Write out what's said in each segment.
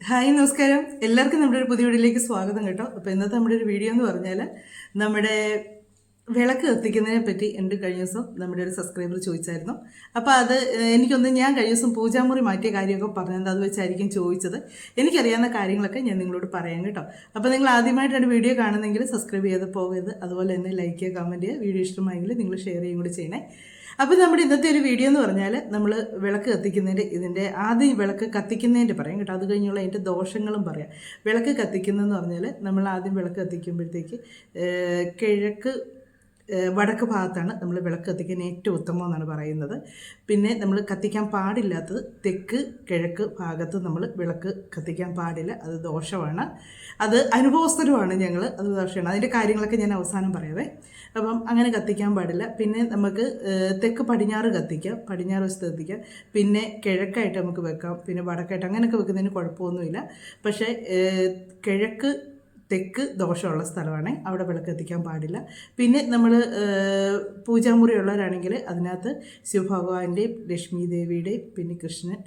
Hi നമസ്കാരം. എല്ലാവർക്കും നമ്മുടെ ഒരു പുതിയ വീഡിയോയിലേക്ക് സ്വാഗതം കേട്ടോ. അപ്പോൾ ഇന്നത്തെ നമ്മുടെ ഒരു വീഡിയോ എന്ന് പറഞ്ഞാൽ നമ്മുടെ വിളക്ക് കത്തിക്കുന്നതിനെ പറ്റി എന്റെ കഴിഞ്ഞ ദിവസം നമ്മുടെ ഒരു സബ്സ്ക്രൈബർ ചോദിച്ചായിരുന്നു. അപ്പോൾ അത് എനിക്കൊന്ന് ഞാൻ കഴിഞ്ഞ ദിവസം പൂജാമുറി മാറ്റിയ കാര്യമൊക്കെ പറഞ്ഞത് അത് വെച്ചായിരിക്കും ചോദിച്ചത്. എനിക്കറിയാവുന്ന കാര്യങ്ങളൊക്കെ ഞാൻ നിങ്ങളോട് പറയാം കേട്ടോ. അപ്പോൾ നിങ്ങൾ ആദ്യമായിട്ടാണ് വീഡിയോ കാണുന്നെങ്കിൽ സബ്സ്ക്രൈബ് ചെയ്ത് പോകരുത്. അതുപോലെ തന്നെ ലൈക്ക് ചെയ്യുക കമന്റ് ചെയ്യുക. വീഡിയോ ഇഷ്ടമായെങ്കിൽ നിങ്ങൾ ഷെയർ ചെയ്യും കൂടി ചെയ്യണേ. അപ്പോൾ നമ്മുടെ ഇന്നത്തെ ഒരു വീഡിയോ എന്ന് പറഞ്ഞാൽ നമ്മൾ വിളക്ക് കത്തിക്കുന്നതിന്റെ ഇതിന്റെ ആദ്യം വിളക്ക് കത്തിക്കുന്നതിന്റെ പറയാം കേട്ടോ. അത് കഴിഞ്ഞുള്ള അതിന്റെ ദോഷങ്ങളും പറയാം. വിളക്ക് കത്തിക്കുന്നതെന്ന് പറഞ്ഞാൽ നമ്മൾ ആദ്യം വിളക്ക് കത്തിക്കുമ്പോഴത്തേക്ക് കിഴക്ക് വടക്ക് ഭാഗത്താണ് നമ്മൾ വിളക്ക് കത്തിക്കാൻ ഏറ്റവും ഉത്തമം എന്നാണ് പറയുന്നത്. പിന്നെ നമ്മൾ കത്തിക്കാൻ പാടില്ലാത്തത് തെക്ക് കിഴക്ക് ഭാഗത്ത് നമ്മൾ വിളക്ക് കത്തിക്കാൻ പാടില്ല. അത് ദോഷമാണ്. അത് അനുഭവസ്ഥരുമാണ് ഞങ്ങൾ. അത് ദോഷമാണ്. അതിന്റെ കാര്യങ്ങളൊക്കെ ഞാൻ അവസാനം പറയാവേ. അപ്പം അങ്ങനെ കത്തിക്കാൻ പാടില്ല. പിന്നെ നമുക്ക് തെക്ക് പടിഞ്ഞാറ് കത്തിക്കാം. പടിഞ്ഞാറ് വശത്ത് കത്തിക്കാം. പിന്നെ കിഴക്കായിട്ട് നമുക്ക് വെക്കാം. പിന്നെ വടക്കായിട്ട് അങ്ങനെയൊക്കെ വെക്കുന്നതിന് കുഴപ്പമൊന്നുമില്ല. പക്ഷേ കിഴക്ക് തെക്ക് ദോഷമുള്ള സ്ഥലമാണ്. അവിടെ വിളക്ക് എത്തിക്കാൻ പാടില്ല. പിന്നെ നമ്മൾ പൂജാമുറി ഉള്ളവരാണെങ്കിൽ അതിനകത്ത് ശിവഭഗവാന്റെയും ലക്ഷ്മി ദേവിയുടെയും പിന്നെ കൃഷ്ണൻ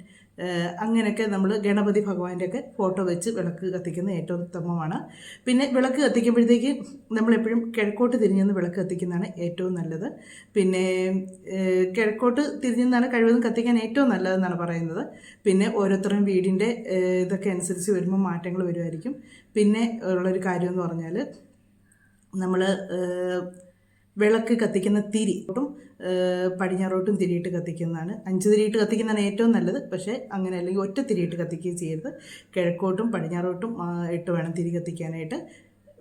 അങ്ങനെയൊക്കെ നമ്മൾ ഗണപതി ഭഗവാന്റെ ഒക്കെ ഫോട്ടോ വെച്ച് വിളക്ക് കത്തിക്കുന്ന ഏറ്റവും ഉത്തമമാണ്. പിന്നെ വിളക്ക് കത്തിക്കുമ്പോഴത്തേക്ക് നമ്മളെപ്പോഴും കിഴക്കോട്ട് തിരിഞ്ഞെന്ന് വിളക്ക് കത്തിക്കുന്നതാണ് ഏറ്റവും നല്ലത്. പിന്നെ കിഴക്കോട്ട് തിരിഞ്ഞെന്നാണ് കഴിവതും കത്തിക്കാൻ ഏറ്റവും നല്ലതെന്നാണ് പറയുന്നത്. പിന്നെ ഓരോരുത്തരും വീടിന്റെ ഇതൊക്കെ അനുസരിച്ച് വരുമ്പോൾ മാറ്റങ്ങൾ വരുമായിരിക്കും. പിന്നെ ഉള്ളൊരു കാര്യം എന്ന് പറഞ്ഞാൽ നമ്മൾ വിളക്ക് കത്തിക്കുന്ന തിരി. ഒട്ടും പടിഞ്ഞാറോട്ടും തിരിയിട്ട് കത്തിക്കുന്നതാണ്. അഞ്ച് തിരിയിട്ട് കത്തിക്കുന്നതാണ് ഏറ്റവും നല്ലത്. പക്ഷേ അങ്ങനെ അല്ലെങ്കിൽ ഒറ്റ തിരിയിട്ട് കത്തിക്കുകയും ചെയ്യരുത്. കിഴക്കോട്ടും പടിഞ്ഞാറോട്ടും ഇട്ട് വേണം തിരി കത്തിക്കാനായിട്ട്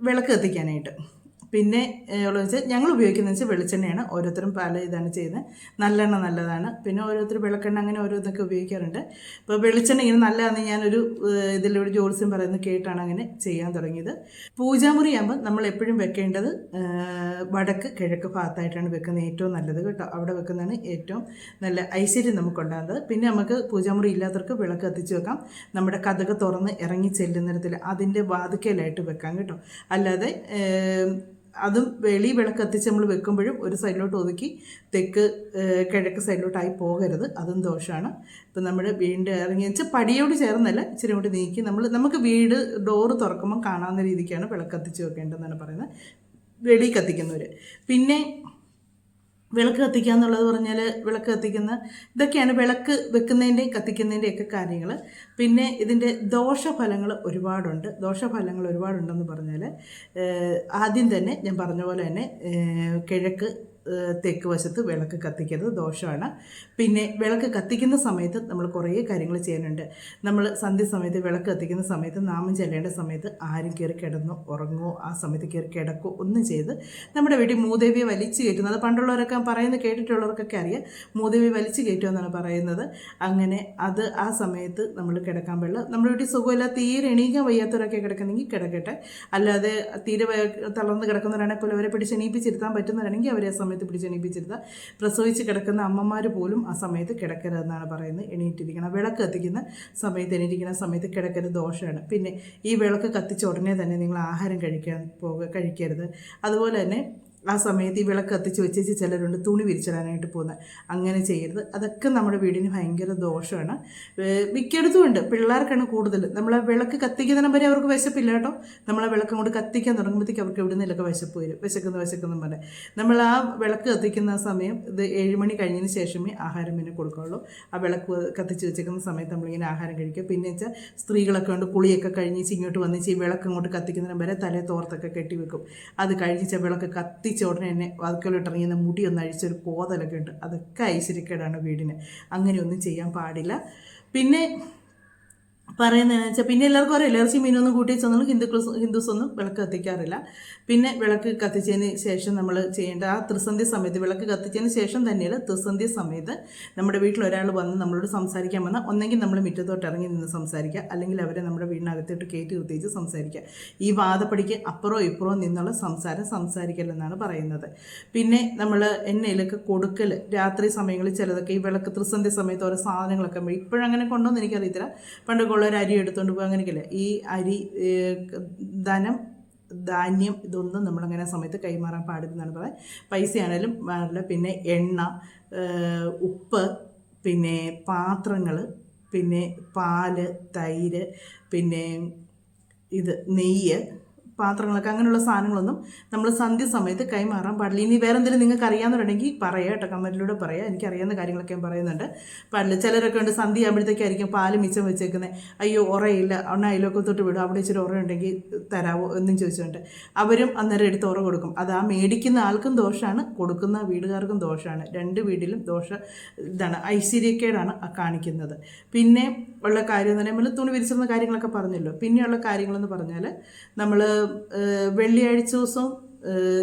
വിളക്ക് കത്തിക്കാനായിട്ട്. പിന്നെ ഉള്ളതെന്ന് ഉള്ളത് വെച്ചാൽ ഞങ്ങൾ ഉപയോഗിക്കുന്നത് വെച്ചാൽ വെളിച്ചെണ്ണയാണ് ഓരോരുത്തരും പല ഇതാണ് ചെയ്യുന്നത്. നല്ലെണ്ണ നല്ലതാണ്. പിന്നെ ഓരോരുത്തർ വിളക്കെണ്ണ അങ്ങനെ ഓരോ ഇതൊക്കെ ഉപയോഗിക്കാറുണ്ട്. അപ്പോൾ വെളിച്ചെണ്ണ ഇങ്ങനെ നല്ലതാണെന്ന് ഞാനൊരു ഇതിലൊരു ജോത്സ്യം പറയുന്നത് കേട്ടാണ് അങ്ങനെ ചെയ്യാൻ തുടങ്ങിയത്. പൂജാമുറി ആകുമ്പോൾ നമ്മൾ എപ്പോഴും വെക്കേണ്ടത് വടക്ക് കിഴക്ക് ഭാഗത്തായിട്ടാണ് വെക്കുന്നത് ഏറ്റവും നല്ലത് കേട്ടോ. അവിടെ വെക്കുന്നതാണ് ഏറ്റവും നല്ല ഐശ്വര്യം നമുക്കുണ്ടാകുന്നത്. പിന്നെ നമുക്ക് പൂജാമുറി ഇല്ലാത്തവർക്ക് വിളക്ക് കത്തിച്ച് വെക്കാം. നമ്മുടെ കഥക തുറന്ന് ഇറങ്ങി ചെല്ലുന്നിടത്തിൽ അതിന്റെ വാതുക്കലായിട്ട് വെക്കാം കേട്ടോ. അല്ലാതെ അതും വെളി വിളക്ക് കത്തിച്ച് നമ്മൾ വെക്കുമ്പോഴും ഒരു സൈഡിലോട്ട് ഒതുക്കി തെക്ക് കിഴക്ക് സൈഡിലോട്ടായി പോകരുത്. അതും ദോഷമാണ് ഇപ്പം നമ്മൾ വീണ്ടും ഇറങ്ങി വെച്ചാൽ പടിയോട് ചേർന്നല്ല ഇച്ചിരി കൂടി നീക്കി നമ്മൾ നമുക്ക് വീട് ഡോറ് തുറക്കുമ്പോൾ കാണാവുന്ന രീതിക്കാണ് വിളക്ക് കത്തിച്ച് വെക്കേണ്ടതെന്നാണ് പറയുന്നത്. വെളി കത്തിക്കുന്നവർ പിന്നെ വിളക്ക് കത്തിക്കുക എന്നുള്ളത് പറഞ്ഞാൽ വിളക്ക് കത്തിക്കുന്ന ഇതൊക്കെയാണ് വിളക്ക് വെക്കുന്നതിന്റെയും കത്തിക്കുന്നതിന്റെയും ഒക്കെ കാര്യങ്ങൾ പിന്നെ ഇതിന്റെ ദോഷഫലങ്ങൾ ഒരുപാടുണ്ട്. ദോഷഫലങ്ങൾ ഒരുപാടുണ്ടെന്ന് പറഞ്ഞാൽ ആദ്യം തന്നെ ഞാൻ പറഞ്ഞ പോലെ തന്നെ കിഴക്ക് തെക്ക് വശത്ത് വിളക്ക് കത്തിക്കരുത് ദോഷമാണ്. പിന്നെ വിളക്ക് കത്തിക്കുന്ന സമയത്ത് നമ്മൾ കുറേ കാര്യങ്ങൾ ചെയ്യാനുണ്ട് നമ്മൾ സന്ധ്യ സമയത്ത് വിളക്ക് കത്തിക്കുന്ന സമയത്ത് നാമം ചെല്ലേണ്ട സമയത്ത് ആരും കയറി കിടന്നോ ഉറങ്ങോ ആ സമയത്ത് കയറി കിടക്കോ ഒന്നും ചെയ്ത് നമ്മുടെ വീട്ടിൽ മൂദേവിയെ വലിച്ചു കയറ്റുന്നത് പണ്ടുള്ളവരൊക്കെ പറയുന്നത് കേട്ടിട്ടുള്ളവർക്കൊക്കെ അറിയാം. മൂദേവി വലിച്ചു കയറ്റുമെന്നാണ് പറയുന്നത്. അങ്ങനെ അത് ആ സമയത്ത് നമ്മൾ കിടക്കാൻ പാടില്ല. നമ്മുടെ വീട്ടിൽ സുഖമില്ല തീരെ എണീക്കാൻ വയ്യാത്തവരൊക്കെ കിടക്കുന്നെങ്കിൽ കിടക്കട്ടെ. അല്ലാതെ തീരെ തളർന്ന് കിടക്കുന്നവരാണെങ്കിൽ പോലും അവരെ പിടിച്ച് എണീപ്പിച്ചിരുത്താൻ പറ്റുന്നവരാണെങ്കിൽ അവരെ ആ സമയത്ത് പിടിച്ച് എണീപ്പിച്ചിരുത്താം പ്രസവിച്ച് കിടക്കുന്ന അമ്മമാർ പോലും ആ സമയത്ത് കിടക്കരുതെന്നാണ് പറയുന്നത്. എണീറ്റിരിക്കണം. വിളക്ക് കത്തിക്കുന്ന സമയത്ത് എണീറ്റിരിക്കുന്ന സമയത്ത് കിടക്കരുത്. ദോഷമാണ്. പിന്നെ ഈ വിളക്ക് കത്തിച്ച ഉടനെ തന്നെ നിങ്ങൾ ആഹാരം കഴിക്കാൻ പോക കഴിക്കരുത്. അതുപോലെ തന്നെ ആ സമയത്ത് ഈ വിളക്ക് കത്തിച്ച് വെച്ചേച്ച് ചിലരുണ്ട് തുണി വിരിച്ചിടാനായിട്ട് പോകുന്നത് അങ്ങനെ ചെയ്യരുത്. അതൊക്കെ നമ്മുടെ വീടിന് ഭയങ്കര ദോഷമാണ്. മിക്കടത്തും ഉണ്ട്. പിള്ളേർക്കാണ് കൂടുതൽ. നമ്മളെ വിളക്ക് കത്തിക്കുന്നതിന് വരെ അവർക്ക് വിശപ്പില്ല കേട്ടോ. നമ്മളെ വിളക്ക് കൊണ്ട് കത്തിക്കാൻ തുടങ്ങുമ്പോഴത്തേക്ക് അവർക്ക് എവിടെ നിന്നൊക്കെ വിശപ്പ് വരും. വിശക്കുന്ന വിശക്കുന്നു പറഞ്ഞു നമ്മൾ ആ വിളക്ക് കത്തിക്കുന്ന സമയം ഇത് ഏഴ് മണി കഴിഞ്ഞതിന് ശേഷമേ ആഹാരം പിന്നെ കൊടുക്കുകയുള്ളൂ ആ വിളക്ക് കത്തിച്ച് വെച്ചേക്കുന്ന സമയത്ത് നമ്മളിങ്ങനെ ആഹാരം കഴിക്കുക. പിന്നെ വെച്ചാൽ സ്ത്രീകളൊക്കെ ഉണ്ട് കുളിയൊക്കെ കഴിഞ്ഞ് ഇങ്ങോട്ട് വന്നിച്ച് ഈ വിളക്ക് അങ്ങോട്ട് കത്തിക്കുന്നതിനം വരെ തലേ തോർത്തൊക്കെ കെട്ടി വെക്കും. അത് കഴിഞ്ഞിച്ച വിളക്ക് കത്തിച്ച ഉടനെ തന്നെ വാതുക്കലോട്ട് ഇറങ്ങിയ മുടി ഒന്ന് അഴിച്ചൊരു കോതലൊക്കെ ഉണ്ട് അതൊക്കെ ഐശ്വര്യക്കേടാണ് വീടിന്. അങ്ങനെയൊന്നും ചെയ്യാൻ പാടില്ല. പിന്നെ പറയുന്നതെന്ന് വെച്ചാൽ പിന്നെ എല്ലാവർക്കും അറിയാം. ഇറച്ചി മീനൊന്നും കൂട്ടി ചെന്നാലും ഹിന്ദുക്കൾ ഹിന്ദുസ് ഒന്നും വിളക്ക് കത്തിക്കാറില്ല. പിന്നെ വിളക്ക് കത്തിച്ചതിന് ശേഷം നമ്മൾ ചെയ്യേണ്ട ആ ത്രിസന്ധ്യ സമയത്ത് വിളക്ക് കത്തിച്ചതിന് ശേഷം തന്നെയാണ് ത്രിസന്ധ്യ സമയത്ത് നമ്മുടെ വീട്ടിൽ ഒരാൾ വന്ന് നമ്മളോട് സംസാരിക്കാൻ വന്നാൽ ഒന്നെങ്കിൽ നമ്മൾ മുറ്റത്തോട്ട് ഇറങ്ങി നിന്ന് സംസാരിക്കുക. അല്ലെങ്കിൽ അവരെ നമ്മുടെ വീടിനകത്തോട്ട് കയറ്റി നിർത്തിച്ച് സംസാരിക്കുക. ഈ വാദപ്പടിക്ക് അപ്പുറോ ഇപ്പുറോ നിന്നുള്ള സംസാരം സംസാരിക്കലെന്നാണ് പറയുന്നത്. പിന്നെ നമ്മൾ എണ്ണയിലൊക്കെ കൊടുക്കൽ രാത്രി സമയങ്ങളിൽ ചിലതൊക്കെ ഈ വിളക്ക് ത്രിസന്ധ്യ സമയത്ത് ഓരോ സാധനങ്ങളൊക്കെ ഇപ്പോഴങ്ങനെ കൊണ്ടുവന്ന് എനിക്കറിയത്തില്ല. പണ്ടൊക്കെ ഉള്ളവർ അരി എടുത്തുകൊണ്ട് പോകുക അങ്ങനെയൊക്കെയല്ലേ? ഈ അരി ധനം ധാന്യം ഇതൊന്നും നമ്മളങ്ങനെ സമയത്ത് കൈമാറാൻ പാടില്ലെന്നാണ് പറയാം പൈസയാണേലും പാടില്ല പിന്നെ എണ്ണ ഉപ്പ് പിന്നെ പാത്രങ്ങൾ പിന്നെ പാൽ തൈര് പിന്നെ ഇത് നെയ്യ് പാത്രങ്ങളൊക്കെ അങ്ങനെയുള്ള സാധനങ്ങളൊന്നും നമ്മൾ സന്ധ്യ സമയത്ത് കൈമാറാൻ പാടില്ല. ഇനി വേറെ എന്തെങ്കിലും നിങ്ങൾക്ക് അറിയാമെന്നുണ്ടെങ്കിൽ പറയാം കേട്ടോ കമന്റിലൂടെ പറയാം. എനിക്ക് അറിയാവുന്ന കാര്യങ്ങളൊക്കെ ഞാൻ പറയുന്നുണ്ട്. പാടില്ല. ചിലരൊക്കെ ഉണ്ട് സന്ധ്യ ആകുമ്പോഴത്തേക്കായിരിക്കും പാൽ മിച്ചം വെച്ചേക്കുന്നത് അയ്യോ ഉറയില്ല. ഒന്ന അയലൊക്കെ തൊട്ട് വിടും. അവിടെ ഇച്ചിരി ഉറയുണ്ടെങ്കിൽ തരാവോ എന്നും ചോദിച്ചുകൊണ്ട് അവരും അന്നേരം എടുത്ത് ഉറ കൊടുക്കും. അത് ആ മേടിക്കുന്ന ആൾക്കും ദോഷമാണ് കൊടുക്കുന്ന വീടുകാർക്കും ദോഷമാണ്. രണ്ട് വീട്ടിലും ദോഷ ഇതാണ് ഐശ്വര്യക്കേടാണ് കാണിക്കുന്നത്. പിന്നെ ഉള്ള കാര്യം എന്ന് പറയുമ്പോൾ തുണി വിരിച്ചിരുന്ന കാര്യങ്ങളൊക്കെ പറഞ്ഞല്ലോ. പിന്നെയുള്ള കാര്യങ്ങളെന്ന് പറഞ്ഞാൽ നമ്മൾ വെള്ളിയാഴ്ച ദിവസവും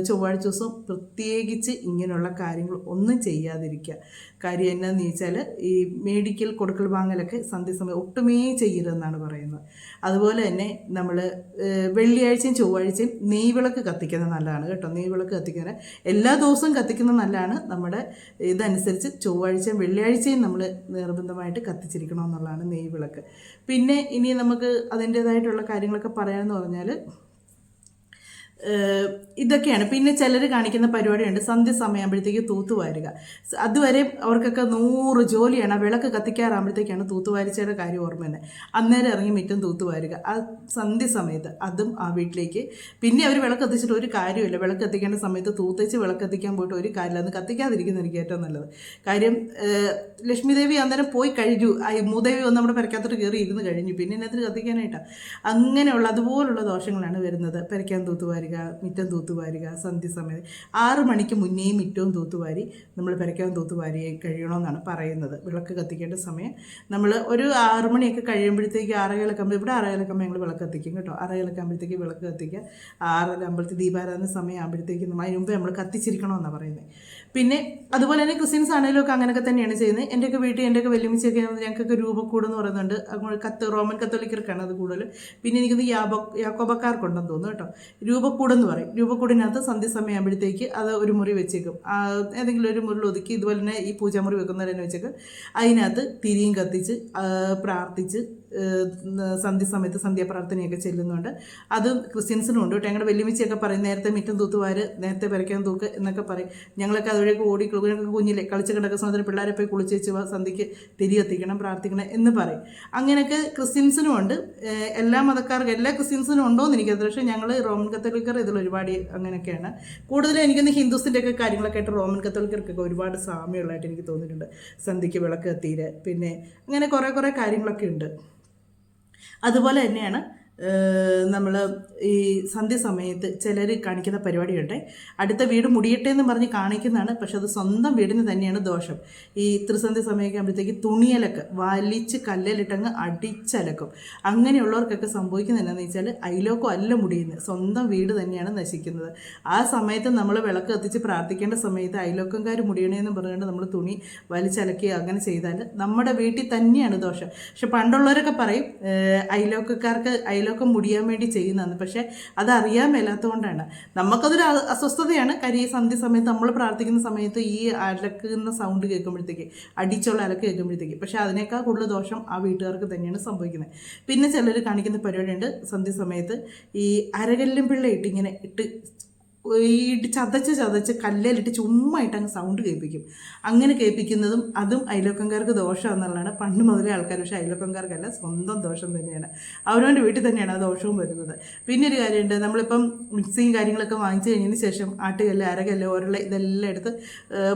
ചൊവ്വാഴ്ച ദിവസവും പ്രത്യേകിച്ച് ഇങ്ങനെയുള്ള കാര്യങ്ങൾ ഒന്നും ചെയ്യാതിരിക്കുക. കാര്യം എന്നാന്ന് ചോദിച്ചാൽ ഈ മേടിക്കൽ കൊടുക്കൽ വാങ്ങലൊക്കെ സന്ധ്യസമയം ഒട്ടുമേ ചെയ്യരുതെന്നാണ് പറയുന്നത്. അതുപോലെ തന്നെ നമ്മൾ വെള്ളിയാഴ്ചയും ചൊവ്വാഴ്ചയും നെയ്വിളക്ക് കത്തിക്കുന്നത് നല്ലതാണ് കേട്ടോ. നെയ്വിളക്ക് കത്തിക്കുന്നത് എല്ലാ ദിവസവും കത്തിക്കുന്നത് നല്ലതാണ്. നമ്മുടെ ഇതനുസരിച്ച് ചൊവ്വാഴ്ചയും വെള്ളിയാഴ്ചയും നമ്മൾ നിർബന്ധമായിട്ട് കത്തിച്ചിരിക്കണമെന്നുള്ളതാണ് നെയ്വിളക്ക്. പിന്നെ ഇനി നമുക്ക് അതിന്റേതായിട്ടുള്ള കാര്യങ്ങളൊക്കെ പറയാമെന്ന് പറഞ്ഞാൽ ഇതൊക്കെയാണ്. പിന്നെ ചിലർ കാണിക്കുന്ന പരിപാടിയുണ്ട്. സന്ധ്യ സമയമാകുമ്പോഴത്തേക്ക് തൂത്തുവാരുക. അതുവരെ അവർക്കൊക്കെ നൂറ് ജോലിയാണ്. ആ വിളക്ക് കത്തിക്കാറാകുമ്പോഴത്തേക്കാണ് തൂത്തുവാരിച്ചയുടെ കാര്യം ഓർമ്മ തന്നെ അന്നേരം ഇറങ്ങി മുറ്റം തൂത്തുവാരുക. ആ സന്ധ്യ സമയത്ത് അതും ആ വീട്ടിലേക്ക്. പിന്നെ അവർ വിളക്ക് കത്തിച്ചിട്ട് ഒരു കാര്യമില്ല വിളക്ക് കത്തിക്കേണ്ട സമയത്ത് തൂത്തേച്ച് വിളക്ക് കത്തിക്കാൻ പോയിട്ട് ഒരു കാര്യമില്ല. അന്ന് കത്തിക്കാതിരിക്കുന്ന എനിക്ക് ഏറ്റവും നല്ലത്. കാര്യം ലക്ഷ്മി ദേവി അന്നേരം പോയി കഴിഞ്ഞു. മൂദേവി വന്ന് നമ്മുടെ പെരക്കാത്തോട്ട് കയറി ഇരുന്ന് കഴിഞ്ഞു. പിന്നെ എന്നത്തിന് കത്തിക്കാനായിട്ടാണ് അങ്ങനെയുള്ള അതുപോലുള്ള ദോഷങ്ങളാണ് വരുന്നത് പെരയ്ക്കാൻ തൂത്തുവാരുക മിറ്റം തൂത്തുവാരുക സന്ധ്യസമയം ആറ് മണിക്ക് മുന്നേയും മിറ്റവും തൂത്തുവാരി നമ്മൾ പെരയ്ക്കാൻ തൂത്തുവാരി കഴിയണമെന്നാണ് പറയുന്നത്. വിളക്ക് കത്തിക്കേണ്ട സമയം. നമ്മൾ ഒരു ആറ് മണിയൊക്കെ കഴിയുമ്പോഴത്തേക്ക് ആറ് കിളക്കുമ്പോൾ ഇവിടെ ആറ് കിളക്കുമ്പോൾ ഞങ്ങൾ വിളക്ക് കത്തിക്കും കേട്ടോ. ആറേകാലൊക്കെ ആകുമ്പോഴത്തേക്ക് വിളക്ക് കത്തിക്കുക. ആറര അമ്പലത്തിൽ ദീപാരാധന സമയം ആകുമ്പോഴത്തേക്ക് നമ്മൾ അതിന് മുമ്പ് നമ്മൾ കത്തിച്ചിരിക്കണമെന്നാണ് പറയുന്നത്. പിന്നെ അതുപോലെ തന്നെ ക്രിസ്ത്യൻസ് ആണെങ്കിലും ഒക്കെ അങ്ങനെയൊക്കെ തന്നെയാണ് ചെയ്യുന്നത്. എന്റെയൊക്കെ വീട്ടിൽ എന്റെയൊക്കെ വെല്ലുമിച്ചൊക്കെ ഞങ്ങൾക്കൊക്കെ രൂപക്കൂടെന്ന് പറയുന്നുണ്ട്. കത്ത് റോമൻ കത്തോലിക്കർക്കാണ് അത് കൂടുതൽ പിന്നെ എനിക്കൊന്ന് യാബോ യാക്കോബക്കാർക്കുണ്ടെന്ന് തോന്നുന്നു കേട്ടോ. രൂപക്കൂടെന്ന് പറയും. രൂപക്കൂടിനകത്ത് സന്ധ്യസമയമാകുമ്പോഴത്തേക്ക് അത് ഒരു മുറി വെച്ചേക്കും. ഏതെങ്കിലും ഒരു മുറിൽ ഒതുക്കി ഇതുപോലെ തന്നെ ഈ പൂജാമുറി വെക്കുന്നതിനെ വെച്ചേക്ക്. അതിനകത്ത് തിരിയും കത്തിച്ച് പ്രാർത്ഥിച്ച് ഏഹ്, സന്ധ്യ സമയത്ത് സന്ധ്യാപ്രാർത്ഥനയൊക്കെ ചെല്ലുന്നുണ്ട്. അത് ക്രിസ്ത്യൻസിനും ഉണ്ട് കേട്ടോ. ഞങ്ങളുടെ വെല്ലുമിച്ചൊക്കെ പറയും നേരത്തെ മിറ്റം തൂത്തുവാര് നേരത്തെ പെരയ്ക്കാൻ തൂക്ക് എന്നൊക്കെ പറയും. ഞങ്ങളൊക്കെ അതുവഴിയൊക്കെ ഓടി ഞങ്ങൾക്ക് കുഞ്ഞിലെ കളിച്ച് കിടക്കുന്ന സമയത്ത് പിള്ളേരെ പോയി കുളിച്ച് വെച്ച് സന്ധ്യയ്ക്ക് തിരി എത്തിക്കണം പ്രാർത്ഥിക്കണം എന്ന് പറയും. അങ്ങനെയൊക്കെ ക്രിസ്ത്യൻസിനും ഉണ്ട്. എല്ലാ മതക്കാർക്കും എല്ലാ ക്രിസ്ത്യൻസിനും ഉണ്ടോ എന്ന് എനിക്കത് പക്ഷേ ഞങ്ങൾ റോമൻ കത്തോലിക്കർ ഇതിൽ ഒരുപാട് അങ്ങനെയൊക്കെയാണ്. കൂടുതലും എനിക്കൊന്ന് ഹിന്ദുസിന്റെയൊക്കെ കാര്യങ്ങളൊക്കെ ആയിട്ട് റോമൻ കത്തോലിക്കർക്കൊക്കെ ഒരുപാട് സാമ്യമുള്ളതായിട്ട് എനിക്ക് തോന്നിയിട്ടുണ്ട്. സന്ധ്യയ്ക്ക് വിളക്ക് കത്തീര് പിന്നെ അങ്ങനെ കുറേ കുറേ കാര്യങ്ങളൊക്കെ ഉണ്ട്. അതുപോലെ തന്നെയാണ് നമ്മൾ ഈ സന്ധ്യ സമയത്ത് ചിലർ കാണിക്കുന്ന പരിപാടിയുണ്ട് അടുത്ത വീട് മുടിയട്ടെ എന്ന് പറഞ്ഞ് കാണിക്കുന്നതാണ്. പക്ഷെ അത് സ്വന്തം വീടിന് തന്നെയാണ് ദോഷം. ഈ ത്രിസന്ധ്യ സമയമൊക്കെ ആകുമ്പോഴത്തേക്ക് തുണിയലക്ക് വലിച്ച് കല്ലിലിട്ടങ്ങ് അടിച്ചലക്കും. അങ്ങനെയുള്ളവർക്കൊക്കെ സംഭവിക്കുന്നത് എന്താണെന്ന് വെച്ചാൽ അയലോക്കം അല്ല മുടിയുന്നത്. സ്വന്തം വീട് തന്നെയാണ് നശിക്കുന്നത്. ആ സമയത്ത് നമ്മൾ വിളക്ക് കത്തിച്ച് പ്രാർത്ഥിക്കേണ്ട സമയത്ത് അയലോക്കംകാർ മുടിയണേന്ന് പറഞ്ഞുകൊണ്ട് നമ്മൾ തുണി വലിച്ചലക്കി അങ്ങനെ ചെയ്താൽ നമ്മുടെ വീട്ടിൽ തന്നെയാണ് ദോഷം. പക്ഷെ പണ്ടുള്ളവരൊക്കെ പറയും അയലോക്കക്കാർക്ക് അയലോക്കക്കാർക്ക് അയലോക്കം മുടിയാൻ വേണ്ടി ചെയ്യുന്നതാണ്. പക്ഷേ അത് അറിയാൻ മേലാത്തതുകൊണ്ടാണ് നമുക്കതൊരു അസ്വസ്ഥതയാണ്. കാര്യം ഈ സന്ധ്യ സമയത്ത് നമ്മൾ പ്രാർത്ഥിക്കുന്ന സമയത്ത് ഈ അലക്കുന്ന സൗണ്ട് കേൾക്കുമ്പോഴത്തേക്ക് അടിച്ചുള്ള അലക്ക് കേൾക്കുമ്പോഴത്തേക്ക് പക്ഷേ അതിനേക്കാൾ കൂടുതൽ ദോഷം ആ വീട്ടുകാർക്ക് തന്നെയാണ് സംഭവിക്കുന്നത്. പിന്നെ ചിലർ കാണിക്കുന്ന പരിപാടിയുണ്ട്. സന്ധ്യ സമയത്ത് ഈ അരകല്ലും പിള്ളയിട്ട് ഇങ്ങനെ ഇട്ട് ഇട്ട് ചതച്ച് ചതച്ച് കല്ലിലിട്ട് ചുമ്മായിട്ട് അങ്ങ് സൗണ്ട് കേൾപ്പിക്കും. അങ്ങനെ കേൾപ്പിക്കുന്നതും അതും അയലോക്കംകാർക്ക് ദോഷമാണെന്നുള്ളതാണ് പണ്ട് മുതലേ ആൾക്കാർ പക്ഷേ അയലോക്കംകാർക്കല്ല സ്വന്തം ദോഷം തന്നെയാണ്. അവനവന്റെ വീട്ടിൽ തന്നെയാണ് ആ ദോഷവും വരുന്നത്. പിന്നെ ഒരു കാര്യമുണ്ട് നമ്മളിപ്പം മിക്സിയും കാര്യങ്ങളൊക്കെ വാങ്ങിച്ചു കഴിഞ്ഞതിന് ശേഷം ആട്ടുകല്ല് അരകല്ല് ഓരോ ഇതെല്ലാം എടുത്ത്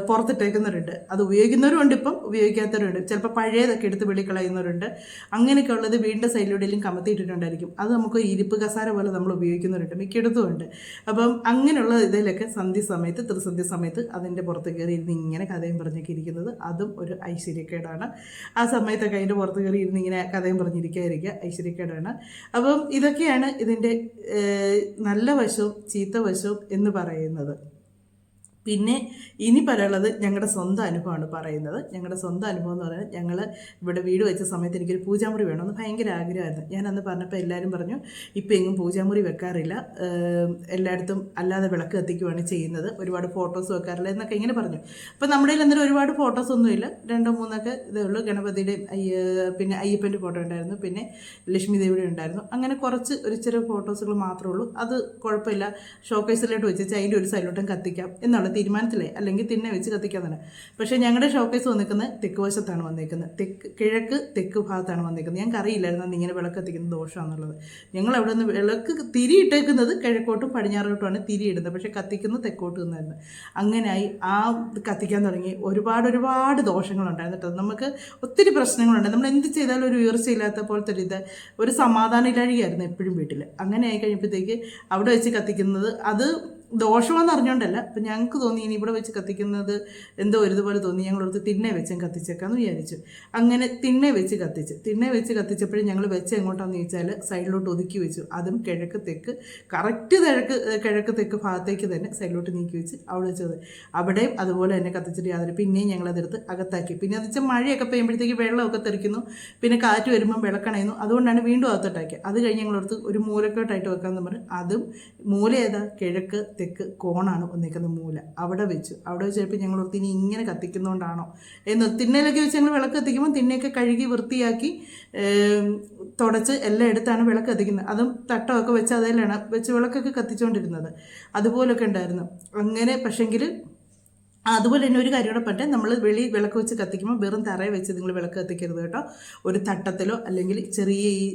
പുറത്തിട്ടേക്കുന്നവരുണ്ട്. അത് ഉപയോഗിക്കുന്നവരുണ്ട് ഇപ്പം ഉപയോഗിക്കാത്തവരുണ്ട്. ചിലപ്പോൾ പഴയതൊക്കെ എടുത്ത് വെളിക്കളയുന്നവരുണ്ട് അങ്ങനെയൊക്കെ ഉള്ളത് വീടിന്റെ സൈഡിലൂടെയും കമത്തിയിട്ടിട്ടുണ്ടായിരിക്കും. അത് നമുക്ക് ഇരിപ്പ് കസാര പോലെ നമ്മൾ ഉപയോഗിക്കുന്നവരുണ്ട്. മിക്കയിടത്തും ഉണ്ട്. അപ്പം അങ്ങനെയുള്ള ഇതിലൊക്കെ സന്ധ്യ സമയത്ത് ത്രിസന്ധ്യ സമയത്ത് അതിന്റെ പുറത്ത് കയറി ഇരുന്ന് ഇങ്ങനെ കഥയും പറഞ്ഞൊക്കെ ഇരിക്കുന്നത് അതും ഒരു ഐശ്വര്യക്കേടാണ്. ആ സമയത്തൊക്കെ അതിന്റെ പുറത്ത് കയറി ഇരുന്ന് ഇങ്ങനെ കഥയും പറഞ്ഞിരിക്കാതിരിക്കുക ഐശ്വര്യക്കേടാണ്. അപ്പം ഇതൊക്കെയാണ് ഇതിന്റെ നല്ല വശവും ചീത്ത വശവും എന്ന് പറയുന്നത്. പിന്നെ ഇനി പറയാനുള്ളത് ഞങ്ങളുടെ സ്വന്തം അനുഭവമാണ് പറയുന്നത്. ഞങ്ങളുടെ സ്വന്തം അനുഭവം എന്ന് പറയുന്നത് ഞങ്ങൾ ഇവിടെ വീട് വെച്ച സമയത്ത് എനിക്കൊരു പൂജാമുറി വേണമെന്ന് ഭയങ്കര ആഗ്രഹമായിരുന്നു. ഞാൻ അന്ന് പറഞ്ഞപ്പോൾ എല്ലാവരും പറഞ്ഞു ഇപ്പം എങ്ങും പൂജാമുറി വെക്കാറില്ല. എല്ലായിടത്തും അല്ലാതെ വിളക്ക് കത്തിക്കുകയാണ് ചെയ്യുന്നത്. ഒരുപാട് ഫോട്ടോസ് വെക്കാറില്ല എന്നൊക്കെ ഇങ്ങനെ പറഞ്ഞു. അപ്പം നമ്മുടെ കയ്യിൽ അന്നേരം ഒരുപാട് ഫോട്ടോസ് ഒന്നുമില്ല രണ്ടോ മൂന്നൊക്കെ ഇതേ ഉള്ളൂ. ഗണപതിയുടെയും അയ്യ പിന്നെ അയ്യപ്പന്റെ ഫോട്ടോ ഉണ്ടായിരുന്നു. പിന്നെ ലക്ഷ്മി ദേവിയുടെ ഉണ്ടായിരുന്നു. അങ്ങനെ കുറച്ച് ഒരു ചെറിയ ഫോട്ടോസുകൾ മാത്രമേ ഉള്ളൂ. അത് കുഴപ്പമില്ല. ഷോക്കേസിലോട്ട് വെച്ചിട്ട് അതിന്റെ ഒരു സൈഡിലോട്ടും കത്തിക്കാം എന്നുള്ള തീരുമാനത്തിലേ അല്ലെങ്കിൽ തിന്നെ വെച്ച് കത്തിക്കാൻ തന്നെ പക്ഷേ ഞങ്ങളുടെ ഷോക്കേസ് വന്നിരിക്കുന്നത് തെക്ക് വശത്താണ് വന്നിരിക്കുന്നത്. തെക്ക് കിഴക്ക് തെക്ക് ഭാഗത്താണ് വന്നിരിക്കുന്നത്. ഞങ്ങൾക്ക് അറിയില്ലായിരുന്നു അന്ന് ഇങ്ങനെ വിളക്ക് കത്തിക്കുന്നത് ദോഷമാണെന്നുള്ളത്. ഞങ്ങൾ അവിടെ നിന്ന് വിളക്ക് തിരി ഇട്ടേക്കുന്നത് കിഴക്കോട്ടും പടിഞ്ഞാറോട്ടുമാണ് തിരി ഇടുന്നത്. പക്ഷേ കത്തിക്കുന്നത് തെക്കോട്ട് നിന്നായിരുന്നു. അങ്ങനെയായി ആ കത്തിക്കാൻ തുടങ്ങി. ഒരുപാട് ഒരുപാട് ദോഷങ്ങളുണ്ടായിരുന്നു കേട്ടോ. നമുക്ക് ഒത്തിരി പ്രശ്നങ്ങളുണ്ട്. നമ്മൾ എന്ത് ചെയ്താലും ഒരു ഉയർച്ചയില്ലാത്ത പോലത്തെ ഇത് ഒരു സമാധാന ഇല്ലാഴികയായിരുന്നു എപ്പോഴും വീട്ടിൽ. അങ്ങനെ ആയി കഴിഞ്ഞപ്പോഴത്തേക്ക് അവിടെ വെച്ച് കത്തിക്കുന്നത് അത് ദോഷമെന്ന് അറിഞ്ഞുകൊണ്ടല്ല അപ്പം ഞങ്ങൾക്ക് തോന്നി ഇനി ഇവിടെ വെച്ച് കത്തിക്കുന്നത് എന്തോ ഒരു ഇതുപോലെ തോന്നി ഞങ്ങളടുത്ത് തിണ്ണെ വെച്ചും കത്തിച്ചേക്കാന്ന് വിചാരിച്ചു. അങ്ങനെ തിണ്ണെ വെച്ച് കത്തിച്ച്. തിണ്ണെ വെച്ച് കത്തിച്ചപ്പോഴും ഞങ്ങൾ വെച്ച് എങ്ങോട്ടാന്ന് ചോദിച്ചാൽ സൈഡിലോട്ട് ഒതുക്കി വെച്ചു. അതും കിഴക്ക് തെക്ക് കറക്റ്റ് കിഴക്ക് കിഴക്ക് തെക്ക് ഭാഗത്തേക്ക് തന്നെ സൈഡിലോട്ട് നീക്കി വെച്ച് അവിടെ വെച്ചത്. അവിടെയും അതുപോലെ തന്നെ കത്തിച്ചിട്ട് യാതൊരു പിന്നെയും ഞങ്ങളതെടുത്ത് അകത്താക്കി. പിന്നെ അത് വെച്ചാൽ മഴയൊക്കെ പെയ്യുമ്പോഴത്തേക്ക് വെള്ളമൊക്കെ തെറിക്കുന്നു. പിന്നെ കാറ്റ് വരുമ്പം വിളക്കണയുന്നു. അതുകൊണ്ടാണ് വീണ്ടും അകത്തോട്ടാക്കിയത് അത് കഴിഞ്ഞ് ഞങ്ങളെടുത്ത് ഒരു മൂലക്കോട്ടായിട്ട് വെക്കാമെന്ന് പറഞ്ഞ്. അതും മൂല ഏതാ? കിഴക്ക് തെക്ക് കോണാണ് ഒന്നിക്കുന്ന മൂല. അവിടെ വെച്ചു അവിടെ വെച്ച് ചിലപ്പോൾ ഞങ്ങൾ ഓർത്ത് ഇങ്ങനെ കത്തിക്കുന്നതുകൊണ്ടാണോ എന്ന് തിണ്ണയിലൊക്കെ വെച്ച് ഞങ്ങൾ വിളക്ക് കത്തിക്കുമ്പോൾ തിണ്ണയൊക്കെ കഴുകി വൃത്തിയാക്കി തുടച്ച് എല്ലാം എടുത്താണ് വിളക്ക് കത്തിക്കുന്നത്. അതും തട്ടമൊക്കെ വെച്ച് അതിലാണ് വെച്ച് വിളക്കൊക്കെ കത്തിച്ചുകൊണ്ടിരുന്നത് അതുപോലൊക്കെ ഉണ്ടായിരുന്നു. അങ്ങനെ പക്ഷെങ്കിൽ അതുപോലെ തന്നെ ഒരു കാര്യം കൂടെ പറ്റേ നമ്മൾ വെളി വിളക്ക് വെച്ച് കത്തിക്കുമ്പോൾ വെറും തറയെ വെച്ച് നിങ്ങൾ വിളക്ക് കത്തിക്കരുത് കേട്ടോ. ഒരു തട്ടത്തിലോ അല്ലെങ്കിൽ ചെറിയ ഈ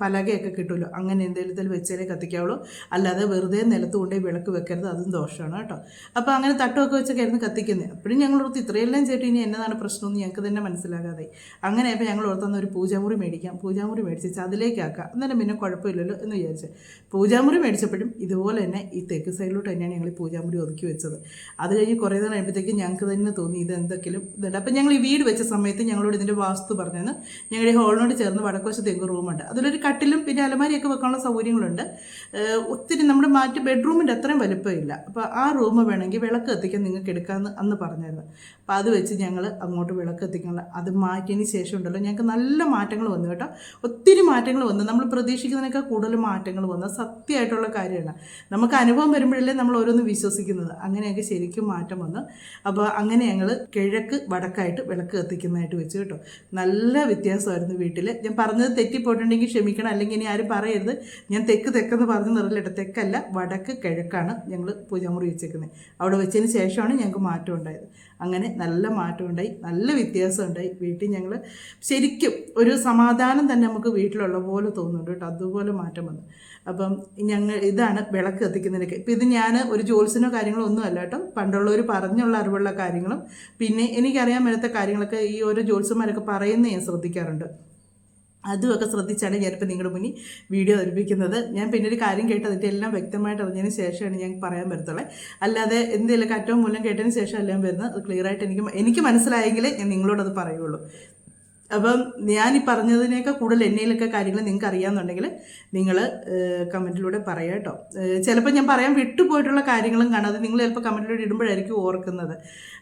പലകയൊക്കെ കിട്ടുമല്ലോ അങ്ങനെ എന്തെങ്കിലും വെച്ചാലേ കത്തിക്കാവുള്ളൂ. അല്ലാതെ വെറുതെ നിലത്ത് കൊണ്ടുപോയി വിളക്ക് വെക്കരുത് അതും ദോഷമാണ് കേട്ടോ. അപ്പോൾ അങ്ങനെ തട്ടമൊക്കെ വെച്ചൊക്കെയായിരുന്നു കത്തിക്കുന്നത് അപ്പോഴും ഞങ്ങൾ ഓർത്ത് ഇത്രയെല്ലാം ചെയ്തിട്ട് ഇനി എന്നതാണ് പ്രശ്നമെന്ന് ഞങ്ങൾക്ക് തന്നെ മനസ്സിലാകാതെ അങ്ങനെ ആയപ്പോൾ ഞങ്ങൾ ഓർത്തുന്ന ഒരു പൂജാമുറി മേടിക്കാം പൂജാമുറി മേടിച്ച് അതിലേക്കാക്കാം. അന്നേരം പിന്നെ കുഴപ്പമില്ലല്ലോ എന്ന് വിചാരിച്ച്. പൂജാമുറി മേടിച്ചപ്പോഴും ഇതുപോലെ തന്നെ ഈ തെക്ക് സൈഡിലോട്ട് തന്നെയാണ് ഞങ്ങൾ പൂജാമുറി ഒതുക്കി വെച്ചത്. അത് കഴിഞ്ഞ് കുറേ നേരം കഴിയുമ്പോഴത്തേക്കും ഞങ്ങൾക്ക് തന്നെ തോന്നി ഇത് എന്തെങ്കിലും ഇതുണ്ട്. അപ്പം ഞങ്ങൾ ഈ വീട് വെച്ച സമയത്ത് ഞങ്ങളോട് ഇതിന്റെ വാസ്തു പറഞ്ഞത് ഞങ്ങളുടെ ഹോളിനോട് ചേർന്ന് വടക്കുവശത്ത് എങ്കിൽ റൂമുണ്ട്. അതിലൊരു കട്ടിലും പിന്നെ അലമാരിയൊക്കെ വെക്കാനുള്ള സൗകര്യങ്ങളുണ്ട്. ഒത്തിരി നമ്മുടെ മാറ്റ് ബെഡ്റൂമിന്റെ അത്രയും വലുപ്പമില്ല. അപ്പോൾ ആ റൂം വേണമെങ്കിൽ വിളക്ക് എത്തിക്കാൻ നിങ്ങൾക്ക് എടുക്കാമെന്ന് അന്ന് പറഞ്ഞായിരുന്നു. അപ്പോൾ അത് വെച്ച് ഞങ്ങൾ അങ്ങോട്ട് വിളക്ക് എത്തിക്കാനുള്ള അത് മാറ്റിയതിന് ശേഷം ഉണ്ടല്ലോ ഞങ്ങൾക്ക് നല്ല മാറ്റങ്ങൾ വന്നു കേട്ടോ. ഒത്തിരി മാറ്റങ്ങൾ വന്നു. നമ്മൾ പ്രതീക്ഷിക്കുന്നതിനേക്കാൾ കൂടുതൽ മാറ്റങ്ങൾ വന്നു. സത്യമായിട്ടുള്ള കാര്യമാണ്. നമുക്ക് അനുഭവം വരുമ്പോഴല്ലേ നമ്മൾ ഓരോന്ന് വിശ്വസിക്കുന്നത്. അങ്ങനെയൊക്കെ ശരിക്കും മാറ്റം വന്നു. അപ്പോൾ അങ്ങനെ ഞങ്ങൾ കിഴക്ക് വടക്കായിട്ട് വിളക്ക് കത്തിക്കുന്നതായിട്ട് വെച്ച് കേട്ടോ. നല്ല വ്യത്യാസമായിരുന്നു വീട്ടിൽ ഞാൻ പറഞ്ഞത് തെറ്റിപ്പോയിട്ടുണ്ടെങ്കിൽ ക്ഷമിക്കണം അല്ലെങ്കിൽ ഇനി ആരും പറയരുത്. ഞാൻ തെക്ക് തെക്കെന്ന് പറഞ്ഞു നിറയിലിട്ട് തെക്കല്ല വടക്ക് കിഴക്കാണ് ഞങ്ങൾ പൂജാമുറി വെച്ചേക്കുന്നത്. അവിടെ വെച്ചതിന് ശേഷമാണ് ഞങ്ങൾക്ക് മാറ്റം ഉണ്ടായത്. അങ്ങനെ നല്ല മാറ്റം ഉണ്ടായി നല്ല വ്യത്യാസം ഉണ്ടായി. വീട്ടിൽ ഞങ്ങൾ ശരിക്കും ഒരു സമാധാനം തന്നെ നമുക്ക് വീട്ടിലുള്ള പോലെ തോന്നുന്നുണ്ട് കേട്ടോ. അതുപോലെ മാറ്റം വന്നു. അപ്പം ഞങ്ങൾ ഇതാണ് വിളക്ക് കത്തിക്കുന്നതിനൊക്കെ. ഇപ്പം ഇത് ഞാൻ ഒരു ജോത്സ്യനോ കാര്യങ്ങളോ ഒന്നും അല്ല കേട്ടോ. പണ്ടുള്ളവർ പറഞ്ഞുള്ള അറിവുള്ള കാര്യങ്ങളും. പിന്നെ എനിക്കറിയാൻ മേലാത്ത കാര്യങ്ങളൊക്കെ ഈ ഓരോ ജോത്സ്യന്മാരൊക്കെ പറയുന്നത് ഞാൻ ശ്രദ്ധിക്കാറുണ്ട്. അതുമൊക്കെ ശ്രദ്ധിച്ചാണ് ഞാനിപ്പോൾ നിങ്ങളുടെ മുന്നിൽ വീഡിയോ അവതരിപ്പിക്കുന്നത്. ഞാൻ പിന്നെ ഒരു കാര്യം കേട്ടത് എല്ലാം വ്യക്തമായിട്ട് അറിഞ്ഞതിന് ശേഷമാണ് ഞാൻ പറയാൻ പറ്റത്തുള്ളത് അല്ലാതെ എന്തെങ്കിലും കറ്റവും മൂലം കേട്ടതിന് ശേഷം എല്ലാം വരുന്നത്? അത് ക്ലിയർ ആയിട്ട് എനിക്ക് എനിക്ക് മനസ്സിലായെങ്കിലേ ഞാൻ നിങ്ങളോടത് പറയുള്ളൂ. അപ്പം ഞാൻ ഈ പറഞ്ഞതിനേക്കാൾ കൂടുതൽ എന്നയിലൊക്കെ കാര്യങ്ങൾ നിങ്ങൾക്ക് അറിയാമെന്നുണ്ടെങ്കിൽ നിങ്ങൾ കമന്റിലൂടെ പറയാം കേട്ടോ. ചിലപ്പോൾ ഞാൻ പറയാൻ വിട്ടുപോയിട്ടുള്ള കാര്യങ്ങളും കാണാതെ നിങ്ങൾ ചിലപ്പോൾ കമന്റിലൂടെ ഇടുമ്പോഴായിരിക്കും ഓർക്കുന്നത്.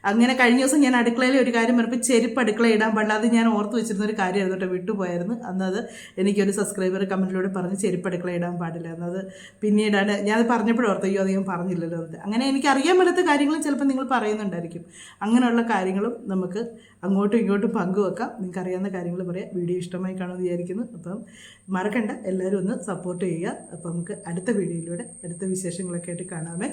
അങ്ങനെ കഴിഞ്ഞ ദിവസം ഞാൻ അടുക്കളയിൽ ഒരു കാര്യം പറഞ്ഞപ്പോൾ ചെരുപ്പ് അടുക്കള ഇടാൻ പാടില്ല. അത് ഞാൻ ഓർത്ത് വെച്ചിരുന്ന ഒരു കാര്യമായിരുന്നു കേട്ടോ. വിട്ടുപോയായിരുന്നു. അന്നത് എനിക്കൊരു സബ്സ്ക്രൈബർ കമന്റിലൂടെ പറഞ്ഞ് ചെരുപ്പ് അടുക്കള ഇടാൻ പാടില്ല എന്നത് പിന്നീടാണ് ഞാൻ പറഞ്ഞപ്പോഴും ഓർത്ത് അധികം പറഞ്ഞില്ലല്ലോ എന്നിട്ട് അങ്ങനെ എനിക്ക് അറിയാൻ മേലാത്ത കാര്യങ്ങളും ചിലപ്പോൾ നിങ്ങൾ പറയുന്നുണ്ടായിരിക്കും. അങ്ങനെയുള്ള കാര്യങ്ങളും നമുക്ക് അങ്ങോട്ടും ഇങ്ങോട്ടും പങ്കുവെക്കാം. നിങ്ങൾക്ക് അറിയാവുന്ന കാര്യങ്ങൾ പറയാം വീഡിയോ ഇഷ്ടമായി കാണുമെന്ന് വിചാരിക്കുന്നു. അപ്പം മറക്കണ്ട. എല്ലാവരും ഒന്ന് സപ്പോർട്ട് ചെയ്യുക. അപ്പം നമുക്ക് അടുത്ത വീഡിയോയിലൂടെ അടുത്ത വിശേഷങ്ങളൊക്കെ ആയിട്ട് കാണാമേ.